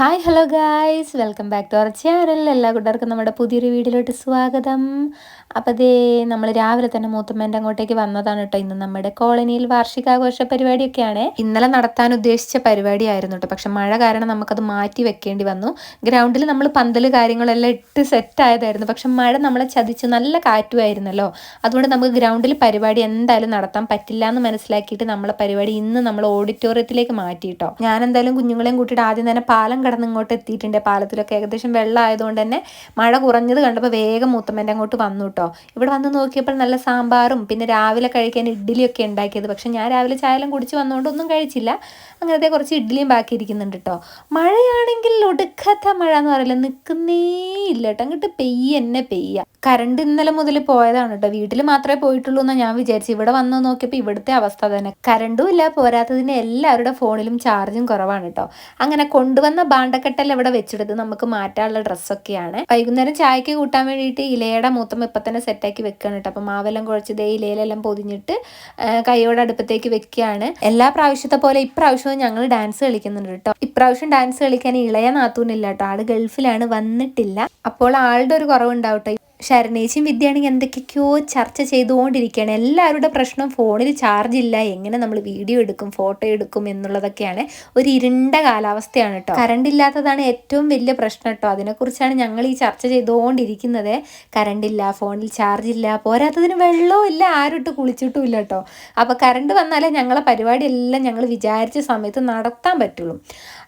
Hi hello guys welcome back to our channel എല്ലാ കൂട്ടുകാർക്കും നമ്മുടെ പുതിയൊരു വീഡിയോയിലോട്ട് സ്വാഗതം. അപ്പോൾ അതേ നമ്മൾ രാവിലെ തന്നെ മൂത്തമ്മേന്റെ അങ്ങോട്ടേക്ക് വന്നതാണ് കേട്ടോ. ഇന്ന് നമ്മുടെ കോളനിയിൽ വാർഷികാഘോഷ പരിപാടിയൊക്കെയാണ്. ഇന്നലെ നടത്താൻ ഉദ്ദേശിച്ച പരിപാടിയായിരുന്നു കേട്ടോ. പക്ഷെ മഴ കാരണം നമുക്കത് മാറ്റി വെക്കേണ്ടി വന്നു. ഗ്രൗണ്ടിൽ നമ്മൾ പന്തൽ കാര്യങ്ങളെല്ലാം ഇട്ട് സെറ്റ് ആയതായിരുന്നു. പക്ഷെ മഴ നമ്മളെ ചതിച്ച് നല്ല കാറ്റുമായിരുന്നല്ലോ. അതുകൊണ്ട് നമുക്ക് ഗ്രൗണ്ടിൽ പരിപാടി എന്തായാലും നടത്താൻ പറ്റില്ല എന്ന് മനസ്സിലാക്കിയിട്ട് നമ്മളെ പരിപാടി ഇന്ന് നമ്മൾ ഓഡിറ്റോറിയത്തിലേക്ക് മാറ്റിയിട്ടോ ഞാൻ എന്തായാലും കുഞ്ഞുങ്ങളെയും കൂട്ടിയിട്ട് ആദ്യം തന്നെ പാലം കടന്ന് ഇങ്ങോട്ട് എത്തിയിട്ടുണ്ട് പാലത്തിലൊക്കെ ഏകദേശം വെള്ളം ആയതുകൊണ്ട് തന്നെ മഴ കുറഞ്ഞത് കണ്ടപ്പോൾ വേഗം മൂത്തമ്മേന്റെ അങ്ങോട്ട് വന്നു കേട്ടോ ഇവിടെ വന്ന് നോക്കിയപ്പോൾ നല്ല സാമ്പാറും പിന്നെ രാവിലെ കഴിക്കാൻ ഇഡ്ഡലിയൊക്കെ ഉണ്ടാക്കിയത്. പക്ഷെ ഞാൻ രാവിലെ ചായലും കുടിച്ച് വന്നുകൊണ്ട് ഒന്നും കഴിച്ചില്ല. അങ്ങനത്തെ കുറച്ച് ഇഡ്ഡലിയും ബാക്കി ഇരിക്കുന്നുണ്ട് കേട്ടോ മഴയാണെങ്കിൽ ഒടുക്കാത്ത മഴ എന്ന് പറയില്ല? നിൽക്കുന്നേ ഇല്ല കേട്ടോ അങ്ങോട്ട് പെയ്യ എന്നെ പെയ്യ. കറണ്ട് ഇന്നലെ മുതൽ പോയതാണ് കേട്ടോ വീട്ടിൽ മാത്രമേ പോയിട്ടുള്ളൂ എന്നാണ് ഞാൻ വിചാരിച്ചു. ഇവിടെ വന്ന് നോക്കിയപ്പോൾ ഇവിടുത്തെ അവസ്ഥ തന്നെ. കറണ്ടും ഇല്ല പോരാത്തതിന് എല്ലാവരുടെ ഫോണിലും ചാർജും കുറവാണ് കേട്ടോ അങ്ങനെ കൊണ്ടുവന്ന ബാണ്ടക്കെട്ടൽ ഇവിടെ വെച്ചെടുത്ത് നമുക്ക് മാറ്റാനുള്ള ഡ്രസ്സൊക്കെയാണ്. വൈകുന്നേരം ചായക്ക് കൂട്ടാൻ വേണ്ടിയിട്ട് ഇലയുടെ മൂത്തം ഇപ്പം തന്നെ സെറ്റാക്കി വെക്കുകയാണ് കേട്ടോ അപ്പം മാവെല്ലാം കുഴച്ച് ഇലയിലെല്ലാം പൊതിഞ്ഞിട്ട് കൈയോടെ അടുപ്പത്തേക്ക് വെക്കുകയാണ് എല്ലാ പ്രാവശ്യത്തെ പോലെ ഇപ്രാവശ്യവും ഞങ്ങൾ ഡാൻസ് കളിക്കുന്നുണ്ട് കേട്ടോ ഇപ്രാവശ്യം ഡാൻസ് കളിക്കാൻ ഇളയ നാത്തൂനില്ല കേട്ടോ ആൾ ഗൾഫിലാണ് വന്നിട്ടില്ല. അപ്പോൾ ആളുടെ ഒരു കുറവുണ്ടാവട്ടെ. ശരണേശിയും വിദ്യയാണെങ്കിൽ എന്തൊക്കെയൊക്കെയോ ചർച്ച ചെയ്തുകൊണ്ടിരിക്കുകയാണ്. എല്ലാവരുടെ പ്രശ്നം ഫോണിൽ ചാർജ് ഇല്ല. എങ്ങനെ നമ്മൾ വീഡിയോ എടുക്കും ഫോട്ടോ എടുക്കും എന്നുള്ളതൊക്കെയാണ് ഒരു ഇരുണ്ട കാലാവസ്ഥയാണ് കേട്ടോ. കറണ്ട് ഇല്ലാത്തതാണ് ഏറ്റവും വലിയ പ്രശ്നം കേട്ടോ. അതിനെക്കുറിച്ചാണ് ഞങ്ങൾ ഈ ചർച്ച ചെയ്തുകൊണ്ടിരിക്കുന്നത്. കറണ്ട് ഇല്ല ഫോണിൽ ചാർജ് ഇല്ല പോരാത്തതിന് വെള്ളവും ഇല്ല ആരുട്ട് കുളിച്ചിട്ടും ഇല്ല കേട്ടോ. അപ്പോൾ കറണ്ട് വന്നാലേ ഞങ്ങളെ പരിപാടി എല്ലാം ഞങ്ങൾ വിചാരിച്ച സമയത്ത് നടത്താൻ പറ്റുള്ളൂ.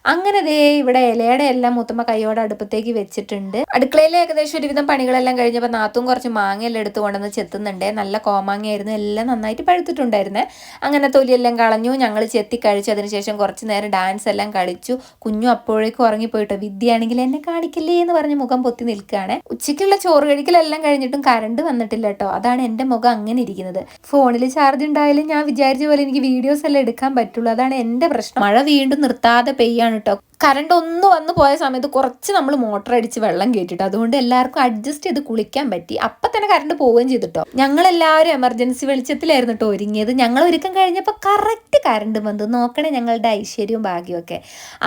അങ്ങനെ ദേ ഇവിടെ ഇലയുടെ എല്ലാം മുത്തമ്മ കൈയോടെ അടുപ്പത്തേക്ക് വെച്ചിട്ടുണ്ട്. അടുക്കളയിലെ ഏകദേശം ഒരുവിധം പണികളെല്ലാം കഴിഞ്ഞപ്പോൾ നാത്തും കുറച്ച് മാങ്ങയെല്ലാം എടുത്തു കൊണ്ടുവന്ന് ചെത്തുന്നുണ്ട്. നല്ല കോമാങ്ങയായിരുന്നു. എല്ലാം നന്നായിട്ട് പഴുത്തിട്ടുണ്ടായിരുന്നേ. അങ്ങനെ തൊലിയെല്ലാം കളഞ്ഞു. ഞങ്ങൾ ചെത്തി കഴിച്ചു. അതിനുശേഷം കുറച്ച് നേരം ഡാൻസ് എല്ലാം കളിച്ചു. കുഞ്ഞു അപ്പോഴേക്കും ഉറങ്ങിപ്പോയിട്ടോ വിദ്യയാണെങ്കിൽ എന്നെ കാണിക്കില്ലേ? എന്ന് പറഞ്ഞ് മുഖം പൊത്തി നിൽക്കുകയാണ്. ഉച്ചയ്ക്കുള്ള ചോറ് കഴിക്കലെല്ലാം കഴിഞ്ഞിട്ടും കറണ്ട് വന്നിട്ടില്ല കേട്ടോ. അതാണ് എന്റെ മുഖം അങ്ങനെ ഇരിക്കുന്നത്. ഫോണിൽ ചാർജ് ഉണ്ടായാലും ഞാൻ വിചാരിച്ച പോലെ എനിക്ക് വീഡിയോസ് എല്ലാം എടുക്കാൻ പറ്റുള്ളൂ. അതാണ് എന്റെ പ്രശ്നം. മഴ വീണ്ടും നിർത്താതെ പെയ്യാണ്. കേട്ടോ കറണ്ട് ഒന്ന് വന്ന് പോയ സമയത്ത് കുറച്ച് നമ്മൾ മോട്ടർ അടിച്ച് വെള്ളം കയറ്റിട്ടു അതുകൊണ്ട് എല്ലാവർക്കും അഡ്ജസ്റ്റ് ചെയ്ത് കുളിക്കാൻ പറ്റി. അപ്പം തന്നെ കറണ്ട് പോവുകയും ചെയ്തിട്ടോ. ഞങ്ങളെല്ലാവരും എമർജൻസി വെളിച്ചത്തിലായിരുന്നു കേട്ടോ ഒരുങ്ങിയത്. ഞങ്ങൾ ഒരുക്കം കഴിഞ്ഞപ്പോൾ കറക്റ്റ് കറണ്ട് വന്നു. നോക്കണേ ഞങ്ങളുടെ ഐശ്വര്യവും ഭാഗ്യമൊക്കെ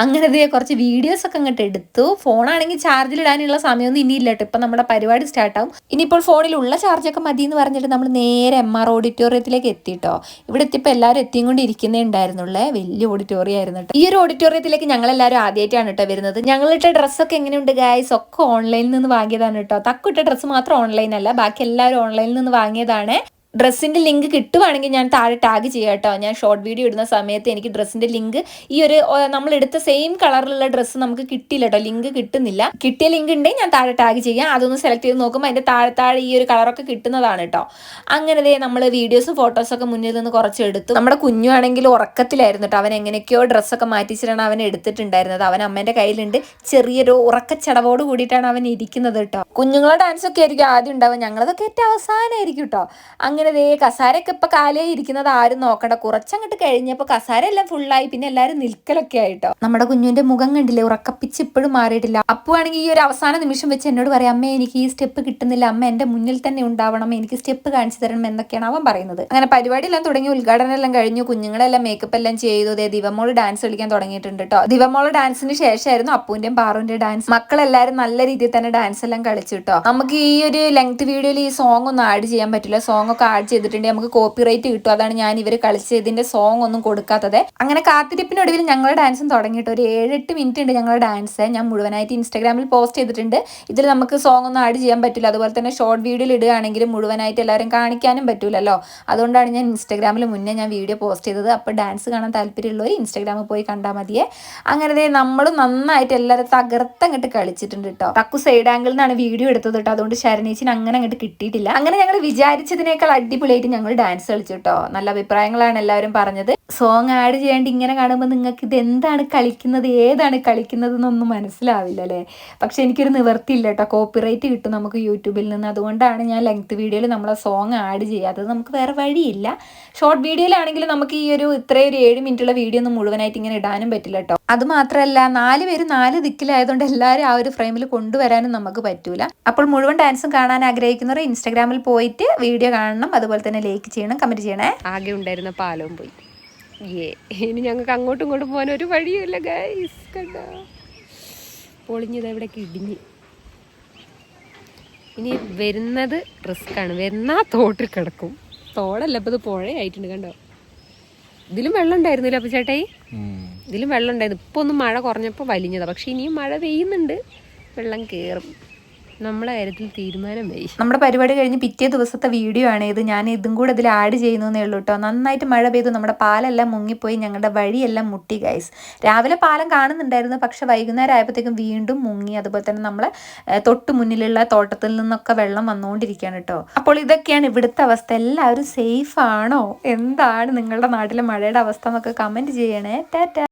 അങ്ങനെ ദേ കുറച്ച് വീഡിയോസ് ഒക്കെ അങ്ങോട്ട് എടുത്തു. ഫോണാണെങ്കിൽ ചാർജിലിടാനുള്ള സമയമൊന്നും ഇനിയില്ല കേട്ടോ ഇപ്പം നമ്മുടെ പരിപാടി സ്റ്റാർട്ടാവും ഇനിയിപ്പോൾ ഫോണിലുള്ള ചാർജൊക്കെ മതി എന്ന് പറഞ്ഞിട്ട് നമ്മൾ നേരെ എം ആർ ഓഡിറ്റോറിയത്തിലേക്ക് എത്തിയിട്ടോ ഇവിടെ എത്തിയപ്പോൾ എല്ലാവരും എത്തിയും കൊണ്ട് ഇരിക്കുന്നേ ഉണ്ടായിരുന്നുള്ളേ. വലിയ ഓഡിറ്റോറിയം ആയിരുന്നു കേട്ടോ ഈ ഒരു ഓഡിറ്റോറിയത്തിലേക്ക് ഞങ്ങളെല്ലാവരും ആദ്യമായിട്ടാണ് കേട്ടോ വരുന്നത്. ഞങ്ങളിട്ട ഡ്രസ്സൊക്കെ എങ്ങനെയുണ്ട് ഗായ്സ് ഒക്കെ ഓൺലൈനിൽ നിന്ന് വാങ്ങിയതാണ് കേട്ടോ തക്കുട്ട ഡ്രസ്സ് മാത്രം ഓൺലൈൻ അല്ല ബാക്കി എല്ലാവരും ഓൺലൈനിൽ നിന്ന് വാങ്ങിയതാണ്. ഡ്രസ്സിന്റെ ലിങ്ക് കിട്ടുവാണെങ്കിൽ ഞാൻ താഴെ ടാഗ് ചെയ്യാം കേട്ടോ. ഞാൻ ഷോർട്ട് വീഡിയോ ഇടുന്ന സമയത്ത് എനിക്ക് ഡ്രസ്സിന്റെ ലിങ്ക് ഈ ഒരു നമ്മൾ എടുത്ത സെയിം കളറിലുള്ള ഡ്രസ്സ് നമുക്ക് കിട്ടിയില്ല കേട്ടോ. ലിങ്ക് കിട്ടുന്നില്ല. കിട്ടിയ ലിങ്ക് ഉണ്ടെങ്കിൽ ഞാൻ താഴെ ടാഗ് ചെയ്യാം. അതൊന്ന് സെലക്ട് ചെയ്ത് നോക്കുമ്പോൾ അതിന്റെ താഴെ താഴെ ഈ ഒരു കളറൊക്കെ കിട്ടുന്നതാണ് കേട്ടോ. അങ്ങനെ നമ്മൾ വീഡിയോസും ഫോട്ടോസൊക്കെ മുന്നിൽ നിന്ന് കുറച്ച് എടുത്തു. നമ്മുടെ കുഞ്ഞുവാണെങ്കിൽ ഉറക്കത്തിലായിരുന്നു കേട്ടോ. അവൻ എങ്ങനെയൊക്കെയോ ഡ്രസ്സൊക്കെ മാറ്റിച്ചിട്ടാണ് അവൻ എടുത്തിട്ടുണ്ടായിരുന്നത്. അവൻ അമ്മേന്റെ കയ്യിലുണ്ട്. ചെറിയൊരു ഉറക്കച്ചടവോട് കൂടിയിട്ടാണ് അവൻ ഇരിക്കുന്നത് കേട്ടോ. കുഞ്ഞുങ്ങളുടെ ഡാൻസ് ഒക്കെ ആയിരിക്കും ആദ്യം ഉണ്ടാവുക. ഞങ്ങളതൊക്കെ ഏറ്റവും അവസാനമായിരിക്കും കേട്ടോ. അങ്ങനെ ദേ കസാരയൊക്കെ ഇപ്പൊ കാലേ ഇരിക്കുന്നത് ആരും നോക്കണ്ട. കുറച്ചങ്ങോട്ട് കഴിഞ്ഞപ്പോൾ കസാര എല്ലാം ഫുള്ളായി പിന്നെ എല്ലാരും നിൽക്കലൊക്കെ ആയിട്ടോ. നമ്മുടെ കുഞ്ഞുവിന്റെ മുഖം കണ്ടില്ലേ? ഉറക്കപ്പിച്ച് ഇപ്പോഴും മാറിയിട്ടില്ല. അപ്പു ആണെങ്കിൽ ഈ ഒരു അവസാന നിമിഷം വെച്ച് എന്നോട് പറയാം അമ്മ എനിക്ക് ഈ സ്റ്റെപ്പ് കിട്ടുന്നില്ല. അമ്മ എന്റെ മുന്നിൽ തന്നെ ഉണ്ടാവണം. എനിക്ക് സ്റ്റെപ്പ് കാണിച്ചു തരണം എന്നൊക്കെയാണ് അവൻ പറയുന്നത്. അങ്ങനെ പരിപാടി എല്ലാം തുടങ്ങി ഉദ്ഘാടനം എല്ലാം കഴിഞ്ഞു. കുഞ്ഞുങ്ങളെല്ലാം മേക്കപ്പ് എല്ലാം ചെയ്തു. ദേ ദിവമോൾ ഡാൻസ് കളിക്കാൻ തുടങ്ങിയിട്ടുണ്ട് കേട്ടോ ദിവമോൾ ഡാൻസിന് ശേഷമായിരുന്നു അപ്പുവിന്റെയും പാറുവിന്റെയും ഡാൻസ് മക്കളെല്ലാരും നല്ല രീതിയിൽ തന്നെ ഡാൻസ് എല്ലാം കളിച്ചു കേട്ടോ നമുക്ക് ഈ ഒരു ലെങ്ത് വീഡിയോയിൽ ഈ സോങ് ഒന്നും ആഡ് ചെയ്യാൻ പറ്റില്ല. സോങ് ഒക്കെ ആഡ് ചെയ്തിട്ടുണ്ട്. നമുക്ക് കോപ്പി റൈറ്റ് കിട്ടും. അതാണ് ഞാൻ ഇവർ കളിച്ചതിന്റെ സോങ് ഒന്നും കൊടുക്കാത്തത്. അങ്ങനെ കാത്തിരിപ്പിനൊടുവിൽ ഞങ്ങളുടെ ഡാൻസും തുടങ്ങിയിട്ട് ഒരു ഏഴെട്ട് മിനിറ്റ് ഉണ്ട് ഞങ്ങളുടെ ഡാൻസ് ഞാൻ മുഴുവനായിട്ട് ഇൻസ്റ്റാഗ്രാമിൽ പോസ്റ്റ് ചെയ്തിട്ടുണ്ട്. ഇതിൽ നമുക്ക് സോങ് ഒന്നും ആഡ് ചെയ്യാൻ പറ്റില്ല. അതുപോലെ തന്നെ ഷോർട്ട് വീഡിയോയിൽ ഇടുകയാണെങ്കിൽ മുഴുവനായിട്ട് എല്ലാവരും കാണിക്കാനും പറ്റൂലല്ലോ. അതുകൊണ്ടാണ് ഞാൻ ഇൻസ്റ്റാഗ്രാമിൽ മുന്നേ ഞാൻ വീഡിയോ പോസ്റ്റ് ചെയ്തത്. അപ്പോൾ ഡാൻസ് കാണാൻ താല്പര്യമുള്ളവർ ഇൻസ്റ്റാഗ്രാമിൽ പോയി കണ്ടാൽ മതിയേ. അങ്ങനെ നമ്മളും നന്നായിട്ട് എല്ലാവരും തകർത്തങ്ങോട്ട് കളിച്ചിട്ടുണ്ട് കേട്ടോ തക്കു സൈഡ് ആംഗിളിൽ നിന്നാണ് വീഡിയോ എടുത്തത് കേട്ടോ അതുകൊണ്ട് ശരണേച്ചിന് അങ്ങനെ അങ്ങോട്ട് കിട്ടിയിട്ടില്ല. അങ്ങനെ ഞങ്ങൾ വിചാരിച്ചതിനേക്കാൾ അടിപൊളിയായിട്ട് ഞങ്ങൾ ഡാൻസ് കളിച്ചു കേട്ടോ നല്ല അഭിപ്രായങ്ങളാണ് എല്ലാവരും പറഞ്ഞത്. സോങ് ആഡ് ചെയ്യാണ്ട് ഇങ്ങനെ കാണുമ്പോൾ നിങ്ങൾക്ക് ഇത് എന്താണ് കളിക്കുന്നത് ഏതാണ് കളിക്കുന്നത് എന്നൊന്നും മനസ്സിലാവില്ല അല്ലേ? പക്ഷെ എനിക്കൊരു നിവർത്തിയില്ല കേട്ടോ കോപ്പിറൈറ്റ് കിട്ടും നമുക്ക് യൂട്യൂബിൽ നിന്ന്. അതുകൊണ്ടാണ് ഞാൻ ലെങ്ത് വീഡിയോയിൽ നമ്മളെ സോങ് ആഡ് ചെയ്യാത്തത് നമുക്ക് വേറെ വഴിയില്ല. ഷോർട്ട് വീഡിയോയിലാണെങ്കിൽ നമുക്ക് ഈ ഒരു ഇത്രയും ഒരു ഏഴ് മിനിറ്റുള്ള വീഡിയോ ഒന്നും മുഴുവനായിട്ട് ഇങ്ങനെ ഇടാനും പറ്റില്ല കേട്ടോ അത് മാത്രമല്ല നാല് പേര് നാല് ദിക്കിലായതുകൊണ്ട് എല്ലാവരും ആ ഒരു ഫ്രെയിമിൽ കൊണ്ടുവരാനും നമുക്ക് പറ്റൂല. അപ്പോൾ മുഴുവൻ ഡാൻസും കാണാൻ ആഗ്രഹിക്കുന്നവർ ഇൻസ്റ്റാഗ്രാമിൽ പോയിട്ട് വീഡിയോ കാണണം. അതുപോലെ തന്നെ ലൈക്ക് ചെയ്യണം കമന്റ് ചെയ്യണേ. ആകെ ഉണ്ടായിരുന്ന പാലവും പോയി. ഏ ഇനി ഞങ്ങൾക്ക് അങ്ങോട്ടും ഇങ്ങോട്ടും പോകാൻ ഒരു വഴിയുമില്ല ഗൈസ് കണ്ടോ? പൊളിഞ്ഞത് ഇവിടെ കിടിഞ്ഞ് ഇനി വരുന്നത് റിസ്ക്കാണ് വരുന്ന തോട്ടിൽ കിടക്കും. തോടല്ല ഇപ്പം ഇത് പുഴയായിട്ടുണ്ട് കണ്ടോ? ഇതിലും വെള്ളം ഉണ്ടായിരുന്നില്ല അപ്പം ചേട്ടായി? ഇതിലും വെള്ളം ഉണ്ടായിരുന്നു. ഇപ്പൊ ഒന്ന് മഴ കുറഞ്ഞപ്പോൾ വലിഞ്ഞതാണ് പക്ഷെ ഇനിയും മഴ പെയ്യുന്നുണ്ട്. വെള്ളം കയറും നമ്മളെ കാര്യത്തിൽ തീരുമാനം നമ്മുടെ പരിപാടി കഴിഞ്ഞ് പിറ്റേ ദിവസത്തെ വീഡിയോ ആണ് ഇത്. ഞാൻ ഇതും കൂടെ ഇതിൽ ആഡ് ചെയ്യുന്നേ ഉള്ളൂ കേട്ടോ നന്നായിട്ട് മഴ പെയ്തു. നമ്മുടെ പാലെല്ലാം മുങ്ങിപ്പോയി. ഞങ്ങളുടെ വഴിയെല്ലാം മുട്ടി ഗൈസ് രാവിലെ പാലം കാണുന്നുണ്ടായിരുന്നു. പക്ഷെ വൈകുന്നേരം ആയപ്പോഴത്തേക്കും വീണ്ടും മുങ്ങി. അതുപോലെ തന്നെ നമ്മളെ തൊട്ട് മുന്നിലുള്ള തോട്ടത്തിൽ നിന്നൊക്കെ വെള്ളം വന്നുകൊണ്ടിരിക്കുകയാണ് കേട്ടോ അപ്പോൾ ഇതൊക്കെയാണ് ഇവിടുത്തെ അവസ്ഥ. എല്ലാവരും സേഫ് ആണോ? എന്താണ് നിങ്ങളുടെ നാട്ടിലെ മഴയുടെ അവസ്ഥ എന്നൊക്കെ കമന്റ് ചെയ്യണേ. ടാറ്റ